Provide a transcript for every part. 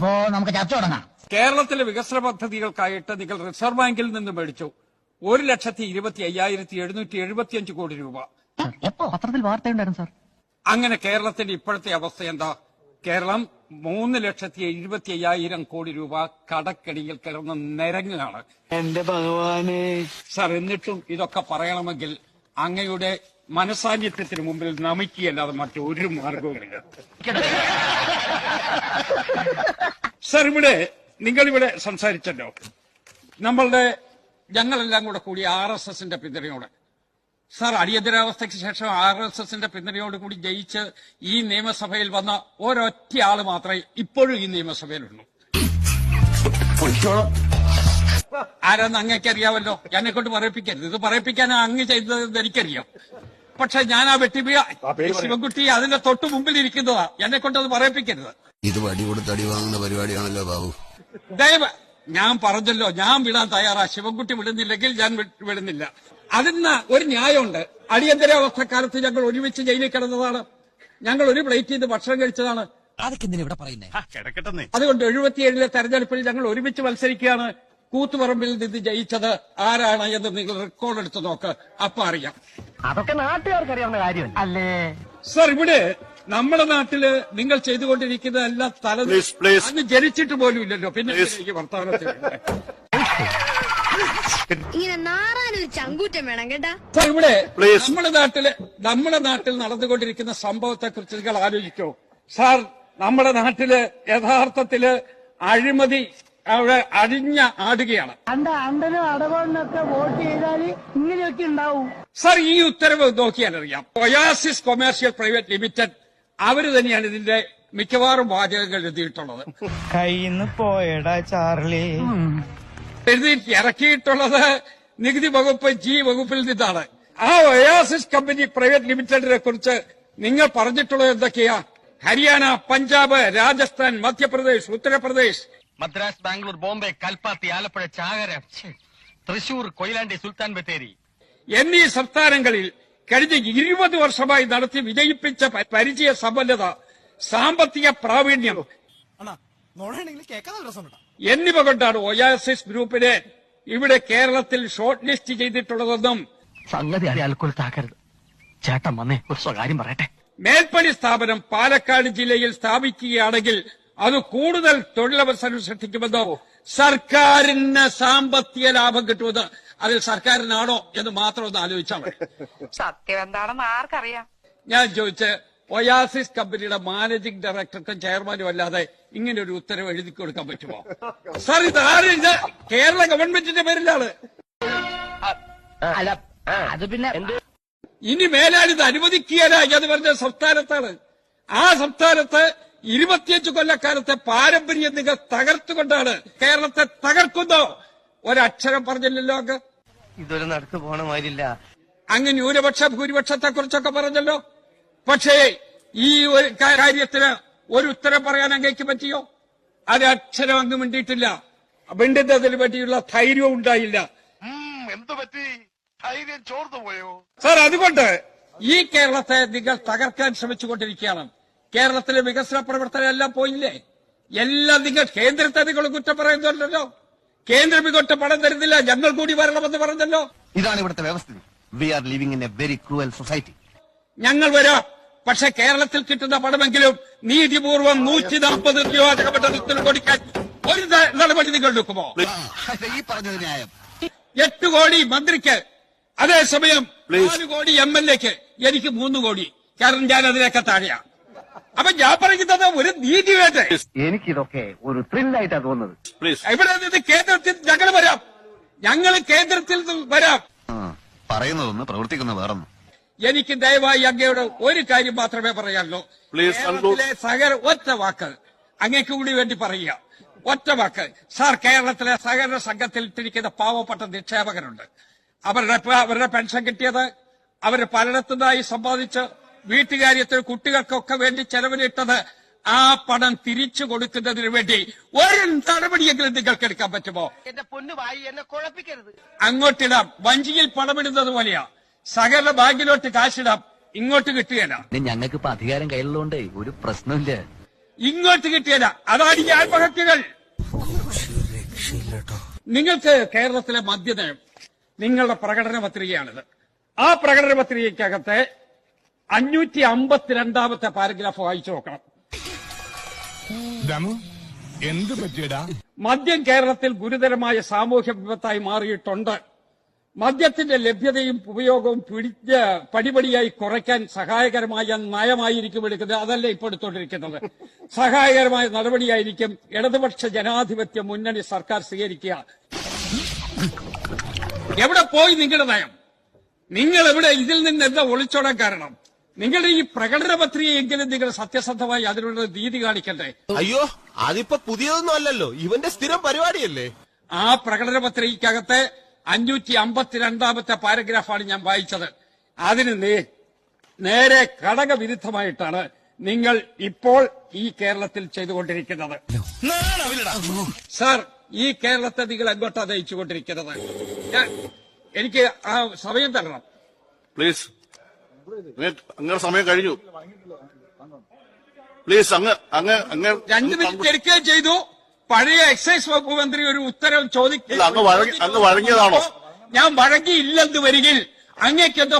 അപ്പോ നമുക്ക് ചർച്ച തുടങ്ങാം. കേരളത്തിലെ വികസന പദ്ധതികൾക്കായിട്ട് നിങ്ങൾ റിസർവ് ബാങ്കിൽ നിന്ന് മേടിച്ചു. ഒരു ലക്ഷത്തി ഇരുപത്തി അയ്യായിരത്തി എഴുന്നൂറ്റി എഴുപത്തിയഞ്ച് കോടി രൂപ. എപ്പോ? പത്രത്തിൽ വാർത്തയുണ്ടായിരുന്നു സാർ. അങ്ങനെ കേരളത്തിന്റെ ഇപ്പോഴത്തെ അവസ്ഥ എന്താ? കേരളം മൂന്ന് ലക്ഷത്തി എഴുപത്തി അയ്യായിരം കോടി രൂപ കടക്കടിയിൽ കിടന്ന് നിരങ്ങുകയാണ്. എന്റെ ഭഗവാനെ. സാർ എന്നിട്ടും ഇതൊക്കെ പറയണമെങ്കിൽ അങ്ങയുടെ മനസാന്നിധ്യത്തിന് മുമ്പിൽ നമിക്കുകയല്ലാതെ മറ്റൊരു മാർഗവുമില്ല സർ ഇവിടെ നിങ്ങളിവിടെ സംസാരിച്ചല്ലോ. നമ്മളുടെ ഞങ്ങളെല്ലാം കൂടെ കൂടി ആർ എസ് എസിന്റെ പിന്തുണയോടെ. സാർ അടിയന്തരാവസ്ഥയ്ക്ക് ശേഷം ആർ എസ് എസിന്റെ പിന്തുണയോട് കൂടി ജയിച്ച് ഈ നിയമസഭയിൽ വന്ന ഒരൊറ്റ ആൾ മാത്രമേ ഇപ്പോഴും ഈ നിയമസഭയിലുള്ളൂ. ആരാന്ന് അങ്ങേക്കറിയാവല്ലോ. എന്നെ കൊണ്ട് പറയിപ്പിക്കരുത്. ഇത് പറയിപ്പിക്കാൻ അങ്ങ് ചെയ്തത് എനിക്കറിയാം. പക്ഷെ ഞാൻ ആ വെട്ടിപ്പിയ ശിവൻകുട്ടി അതിന്റെ തൊട്ട് മുമ്പിൽ ഇരിക്കുന്നതാ. എന്നെ കൊണ്ടത് അത് പറയിപ്പിക്കരുത്. ഇത് വടി കൊടുത്ത് അടി വാങ്ങുന്ന പരിപാടിയാണല്ലോ ബാബു. ദയവ് ഞാൻ പറഞ്ഞല്ലോ ഞാൻ വിടാൻ തയ്യാറാ. ശിവൻകുട്ടി വിടുന്നില്ലെങ്കിൽ ഞാൻ വിടുന്നില്ല. അതിന് ഒരു ന്യായമുണ്ട്. അടിയന്തരാവസ്ഥക്കാലത്ത് ഞങ്ങൾ ഒരുമിച്ച് ജയിലിൽ കിടന്നതാണ്. ഞങ്ങൾ ഒരു പ്ലേറ്റ് ചെയ്ത് ഭക്ഷണം കഴിച്ചതാണ്. അതൊക്കെ ഇവിടെ പറയുന്നത് അതുകൊണ്ട് എഴുപത്തിയേഴിലെ തെരഞ്ഞെടുപ്പിൽ ഞങ്ങൾ ഒരുമിച്ച് മത്സരിക്കുകയാണ്. കൂത്തുപറമ്പിൽ നിന്ന് ജയിച്ചത് ആരാണ് എന്ന് നിങ്ങൾ റെക്കോർഡ് എടുത്ത് നോക്ക്. അപ്പൊ അറിയാം. അതൊക്കെ നാട്ടുകാർക്ക് അറിയാവുന്ന കാര്യം അല്ലേ? സർ ഇവിടെ നമ്മുടെ നാട്ടിൽ നിങ്ങൾ ചെയ്തുകൊണ്ടിരിക്കുന്നതെല്ലാം തല Please, please. അന്ന് ജനിച്ചിട്ട് പോലും ഇല്ലല്ലോ. പിന്നെ എനിക്ക് വർത്തമാനത്തിൽ ഇങ്ങനെ നാറാനൊരു ചങ്കൂറ്റം വേണം കേട്ടാ. സർ ഇവിടെ. നമ്മുടെ നാട്ടിൽ നമ്മുടെ നാട്ടിൽ നടന്നുകൊണ്ടിരിക്കുന്ന സംഭവത്തെ കുറിച്ച് നിങ്ങൾ ആലോചിക്കോ. സാർ നമ്മുടെ നാട്ടിൽ യഥാർത്ഥത്തിൽ അഴിമതി അവിടെ അടിഞ്ഞ ആടുകയാണ്. അണ്ട അണ്ടനും അടവണ്ണൊക്കെ വോട്ട് ചെയ്താൽ ഇങ്ങനെയൊക്കെ ഉണ്ടാവും. സർ ഈ ഉത്തരവ് നോക്കിയാൽ അറിയാം ഒയാസിസ് കൊമേഴ്സ്യൽ പ്രൈവറ്റ് ലിമിറ്റഡ് അവർ തന്നെയാണ് ഇതിന്റെ മിക്കവാറും വാചകങ്ങൾ എഴുതിയിട്ടുള്ളത്. കയ്യിന്ന് പോയടാ ചാർലി എഴുതി ഇറക്കിയിട്ടുള്ളത് നികുതി വകുപ്പ് ജി വകുപ്പിൽ നിന്നാണ്. ആ ഒയാസിസ് കമ്പനി പ്രൈവറ്റ് ലിമിറ്റഡിനെ കുറിച്ച് നിങ്ങൾ പറഞ്ഞിട്ടുള്ളത് എന്തൊക്കെയാ? ഹരിയാന പഞ്ചാബ് രാജസ്ഥാൻ മധ്യപ്രദേശ് ഉത്തർപ്രദേശ് മദ്രാസ് ബാംഗ്ലൂർ ബോംബെ കൽപ്പാത്തി ആലപ്പുഴ ചാകര തൃശൂർ കൊയിലാണ്ടി സുൽത്താൻ ബത്തേരി. എന്നീ സംസ്ഥാനങ്ങളിൽ കഴിഞ്ഞ ഇരുപത് വർഷമായി നടത്തി വിജയിപ്പിച്ച പരിചയ സമ്പന്നത സാമ്പത്തിക പ്രാവീണ്യം. എന്നിവ കൊണ്ടാണ് ഒയാസിസ് ഗ്രൂപ്പിനെ ഇവിടെ കേരളത്തിൽ ഷോർട്ട് ലിസ്റ്റ് ചെയ്തിട്ടുള്ളതെന്നും സംഗതി അയാൾക്കൊരുത്താക്കരുത് ചേട്ടൻ വന്നേ ഒരു സ്വകാര്യം പറയട്ടെ. മേൽപ്പണി സ്ഥാപനം പാലക്കാട് ജില്ലയിൽ സ്ഥാപിക്കുകയാണെങ്കിൽ അത് കൂടുതൽ തൊഴിലവസരം സൃഷ്ടിക്കുമെന്നോ സർക്കാരിന് സാമ്പത്തിക ലാഭം കിട്ടുമെന്ന് അതിൽ സർക്കാരിനാണോ എന്ന് മാത്രം ഒന്ന് ആലോചിച്ചാൽ മതി. സത്യം എന്താണെന്ന് ആർക്കറിയാം. ഞാൻ ചോദിച്ച് ഒയാസിസ് കമ്പനിയുടെ മാനേജിംഗ് ഡയറക്ടർക്കും ചെയർമാനും അല്ലാതെ ഇങ്ങനെ ഒരു ഉത്തരവ് എഴുതി കൊടുക്കാൻ പറ്റുമോ? സർ ഇത് ആരും ഇത് കേരള ഗവൺമെന്റിന്റെ പേരിലാണ്. അല്ല അത് പിന്നെ ഇനി മേലാൽ ഇത് അനുവദിക്കുകയല്ല എന്ന് പറഞ്ഞ സംസ്ഥാനത്താണ്. ആ സംസ്ഥാനത്ത് ഇരുപത്തിയഞ്ച് കൊല്ലക്കാലത്തെ പാരമ്പര്യം നിങ്ങൾ തകർത്തുകൊണ്ടാണ് കേരളത്തെ തകർക്കുന്നോ. ഒരക്ഷരം പറഞ്ഞില്ലല്ലോ അങ്ങ്. ഇതൊരു നടത്തു പോണ മാതിരില്ല. അങ്ങ് ന്യൂനപക്ഷ ഭൂരിപക്ഷത്തെ കുറിച്ചൊക്കെ പറഞ്ഞല്ലോ. പക്ഷേ ഈ ഒരു കാര്യത്തിന് ഒരു ഉത്തരം പറയാൻ അങ്ങേക്ക് പറ്റിയോ? ഒരക്ഷരം അങ്ങ് മിണ്ടിയിട്ടില്ല. മിണ്ടുന്നതിന് പറ്റിയുള്ള ധൈര്യവും ഉണ്ടായില്ല. എന്ത് പറ്റി? ധൈര്യം ചോർന്നു പോയോ സാർ അതുകൊണ്ട് ഈ കേരളത്തെ നിങ്ങൾ തകർക്കാൻ ശ്രമിച്ചുകൊണ്ടിരിക്കുകയാണ്. കേരളത്തിലെ വികസന പ്രവർത്തനം എല്ലാം പോയില്ലേ? എല്ലാം നിങ്ങൾ കേന്ദ്രത്തെ നിങ്ങൾ കുറ്റം പറയുന്നുണ്ടല്ലോ. കേന്ദ്രം ഇങ്ങോട്ട് പണം തരുന്നില്ല. ഞങ്ങൾ കൂടി വരണമെന്ന് പറഞ്ഞല്ലോ. ഇതാണ് ഇവിടുത്തെ വ്യവസ്ഥിതി. We are living in a very cruel society ഞങ്ങൾ വരാം. പക്ഷെ കേരളത്തിൽ കിട്ടുന്ന പണമെങ്കിലും നീതിപൂർവം നൂറ്റി നാൽപ്പത് നിയോജകമണ്ഡലത്തിന് കൊടുക്കാൻ ഒരു നടപടി നിങ്ങൾ എടുക്കുമോ? ഈ പറഞ്ഞത് ന്യായം. എട്ട് കോടി മന്ത്രിക്ക് അതേസമയം. നാല് കോടി എം എൽ എക്ക് എനിക്ക് മൂന്ന് കോടി. കാരണം ഞാൻ അതിനൊക്കെ താഴെയാ. അപ്പൊ ഞാൻ പറയുന്നത് ഒരു നീതി വേണ്ടേ? എനിക്കിതൊക്കെ ഒരു ത്രില്ലായിട്ടാ തോന്നുന്നത്. പ്ലീസ് ഇവിടെ നിന്ന് കേന്ദ്രത്തിൽ ഞങ്ങൾ വരാം. ഞങ്ങൾ കേന്ദ്രത്തിൽ വരാം. പറയുന്നതൊന്ന് പ്രവർത്തിക്കുന്ന വേറൊന്ന്. എനിക്ക് ദയവായി അങ്ങയോട് ഒരു കാര്യം മാത്രമേ പറയാനുള്ളൂ. Please കേരളത്തിലെ സഹകര ഒറ്റ വാക്ക്. അങ്ങേക്ക് കൂടി വേണ്ടി പറയുക. ഒറ്റ വാക്ക്. സാർ കേരളത്തിലെ സഹകരണ സംഘത്തിൽ ഇട്ടിരിക്കുന്ന പാവപ്പെട്ട നിക്ഷേപകരുണ്ട്. അവരുടെ അവരുടെ പെൻഷൻ കിട്ടിയത് അവർ പലയിടത്തുനിന്നായി സമ്പാദിച്ച് വീട്ടുകാര്യത്തിൽ കുട്ടികൾക്കൊക്കെ വേണ്ടി ചെലവിലിട്ടത് ആ പണം തിരിച്ചു കൊടുക്കുന്നതിന് വേണ്ടി ഒരു നടപടിയെങ്കിലും നിങ്ങൾക്ക് എടുക്കാൻ പറ്റുമോ? എന്റെ പൊന്നു വായി എന്നെ കുഴപ്പിക്കരുത്. അങ്ങോട്ടിടാം. വഞ്ചിയിൽ പണമിടുന്നത് പോലെയാ. സകല ബാങ്കിലോട്ട് കാശിടാം. ഇങ്ങോട്ട് കിട്ടുകയില്ല ഞങ്ങൾക്ക് ഇപ്പൊ അധികാരം കയ്യിലുള്ളതുകൊണ്ട് ഒരു പ്രശ്നമില്ല ഇങ്ങോട്ട് കിട്ടിയല്ല അതാണ് ഈ ആത്മഹത്യകൾ. നിങ്ങൾക്ക് കേരളത്തിലെ മദ്യനയം നിങ്ങളുടെ പ്രകടന പത്രികയാണിത്. ആ പ്രകടന പത്രികയ്ക്കകത്തെ അഞ്ഞൂറ്റി അമ്പത്തിരണ്ടാമത്തെ പാരഗ്രാഫ് വായിച്ചു നോക്കണം. എന്ത് പറ്റിയടാ? മദ്യം കേരളത്തിൽ ഗുരുതരമായ സാമൂഹ്യ വിപത്തായി മാറിയിട്ടുണ്ട്. മദ്യത്തിന്റെ ലഭ്യതയും ഉപയോഗവും പിടിച്ച് പടിപടിയായി കുറയ്ക്കാൻ സഹായകരമായ നയമായിരിക്കും എടുക്കുന്നത്. അതല്ല ഇപ്പോൾ എടുത്തുകൊണ്ടിരിക്കുന്നത് സഹായകരമായ നടപടിയായിരിക്കും ഇടതുപക്ഷ ജനാധിപത്യ മുന്നണി സർക്കാർ സ്വീകരിക്കുക. എവിടെ പോയി നിങ്ങളുടെ നയം? നിങ്ങൾ എവിടെ? ഇതിൽ നിന്ന് എന്താ ഒളിച്ചോടാൻ കാരണം? നിങ്ങളുടെ ഈ പ്രകടന പത്രികയെങ്കിലും നിങ്ങൾ സത്യസന്ധമായി അതിനുള്ള രീതി കാണിക്കണ്ടേ? അയ്യോ അതിപ്പോ പുതിയതൊന്നും അല്ലല്ലോ. ഇവന്റെ സ്ഥിരം പരിപാടിയല്ലേ? ആ പ്രകടന പത്രികക്കകത്തെ അഞ്ഞൂറ്റി അമ്പത്തിരണ്ടാമത്തെ പാരഗ്രാഫാണ് ഞാൻ വായിച്ചത്. അതിന് നേരെ ഘടകവിരുദ്ധമായിട്ടാണ് നിങ്ങൾ ഇപ്പോൾ ഈ കേരളത്തിൽ ചെയ്തുകൊണ്ടിരിക്കുന്നത്. സാർ ഈ കേരളത്തെ നിങ്ങൾ എങ്ങോട്ടാ നയിച്ചുകൊണ്ടിരിക്കുന്നത്? ഞാൻ- എനിക്ക് ആ സമയം തരണം. പ്ലീസ് അങ്ങനെ സമയം കഴിഞ്ഞു പ്ലീസ് അങ്ങ് അങ്ങ് അങ്ങ് രണ്ട് മിനിറ്റ് എടുക്കുകയും ചെയ്തു പഴയ എക്സൈസ് വകുപ്പ് മന്ത്രി ഒരു ഉത്തരവ് ചോദിക്കുന്നതാണോ അങ്ങ് വഴങ്ങി- അങ്ങ് വഴങ്ങിയതാണോ? ഞാൻ വഴങ്ങിയില്ലെന്ന് വരികിൽ അങ്ങേക്ക് എന്തോ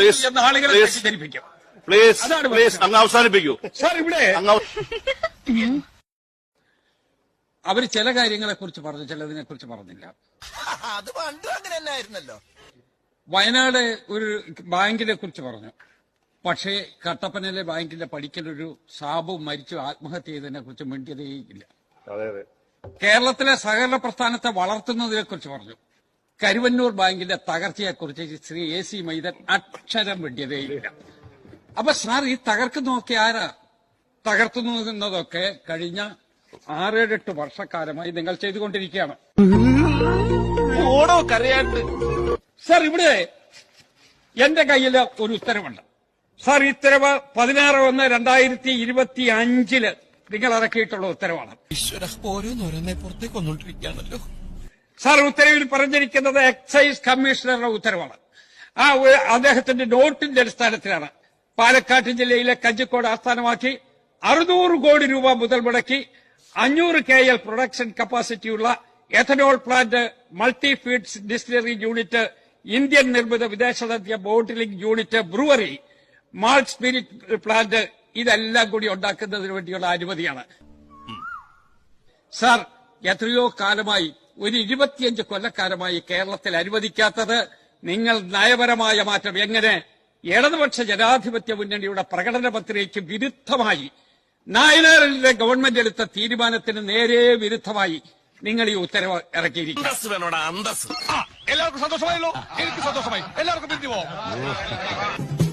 Please, എന്ന് ആളുകളെ please. തെറ്റിദ്ധരിപ്പിക്കും പ്ലീസ് അതാണ് പ്ലീസ്. അങ്ങ് അവസാനിപ്പിക്കൂ സാർ ഇവിടെ അങ്ങ് അവർ ചില കാര്യങ്ങളെ കുറിച്ച് പറഞ്ഞു ചിലതിനെ കുറിച്ച് പറഞ്ഞില്ല അത് പണ്ടും അങ്ങനെ തന്നെ ആയിരുന്നല്ലോ വയനാട് ഒരു ബാങ്കിനെ കുറിച്ച് പറഞ്ഞു. പക്ഷേ കട്ടപ്പനയിലെ ബാങ്കിന്റെ പടിക്കലൊരു സാബു മരിച്ചു ആത്മഹത്യ ചെയ്തതിനെ കുറിച്ച് മിണ്ടിയതേയില്ല കേരളത്തിലെ സഹകരണ പ്രസ്ഥാനത്തെ വളർത്തുന്നതിനെ കുറിച്ച് പറഞ്ഞു. കരുവന്നൂർ ബാങ്കിന്റെ തകർച്ചയെക്കുറിച്ച് ശ്രീ എ സി മൈതൻ അക്ഷരം വെട്ടിയതേയില്ല അപ്പൊ സാർ ഈ തകർക്കുന്നതൊക്കെ ആരാ തകർത്തുന്നതൊക്കെ കഴിഞ്ഞ ആറേഴെട്ട് വർഷക്കാലമായി നിങ്ങൾ ചെയ്തുകൊണ്ടിരിക്കുകയാണ്. ഓടോ കരയാണ്ട്. സാർ ഇവിടെ എന്റെ കയ്യിൽ ഒരു ഉത്തരവുണ്ട്. സാർ ഉത്തരവ് പതിനാറ് ഒന്ന് രണ്ടായിരത്തി ഇരുപത്തി അഞ്ചിൽ നിങ്ങൾ ഇറക്കിയിട്ടുള്ള ഉത്തരവാണ്. ഓരോന്നോരോന്നെ പുറത്തേക്ക് സാർ ഉത്തരവിൽ പറഞ്ഞിരിക്കുന്നത് എക്സൈസ് കമ്മീഷണറുടെ ഉത്തരവാണ്. ആ അദ്ദേഹത്തിന്റെ നോട്ടിന്റെ അടിസ്ഥാനത്തിലാണ്. പാലക്കാട് ജില്ലയിലെ കഞ്ചിക്കോട് ആസ്ഥാനമാക്കി അറുന്നൂറ് കോടി രൂപ മുതൽ മുടക്കി അഞ്ഞൂറ് K L production കപ്പാസിറ്റിയുള്ള ethanol plant multi feeds distillery unit Indian നിർമ്മിത വിദേശ bottling unit brewery malt spirit plant ഇതെല്ലാം കൂടി ഉണ്ടാക്കുന്നതിന് വേണ്ടിയുള്ള അനുമതിയാണ്. സാർ എത്രയോ കാലമായി ഒരു ഇരുപത്തിയഞ്ച് കൊല്ലക്കാലമായി കേരളത്തിൽ അനുവദിക്കാത്തത് നിങ്ങൾ നയപരമായ മാറ്റം. എങ്ങനെ? ഇടതുപക്ഷ ജനാധിപത്യ മുന്നണിയുടെ പ്രകടന പത്രികയ്ക്ക് വിരുദ്ധമായി നായനാറിലെ ഗവൺമെന്റ് എടുത്ത തീരുമാനത്തിന് നേരെ വിരുദ്ധമായി നിങ്ങൾ ഈ ഉത്തരവ് ഇറക്കിയിരിക്കും അന്തസ് വേണോടാ അന്തസ് എല്ലാവർക്കും സന്തോഷമായല്ലോ. എനിക്ക് സന്തോഷമായി. എല്ലാവർക്കും പിരിഞ്ഞു പോവാം.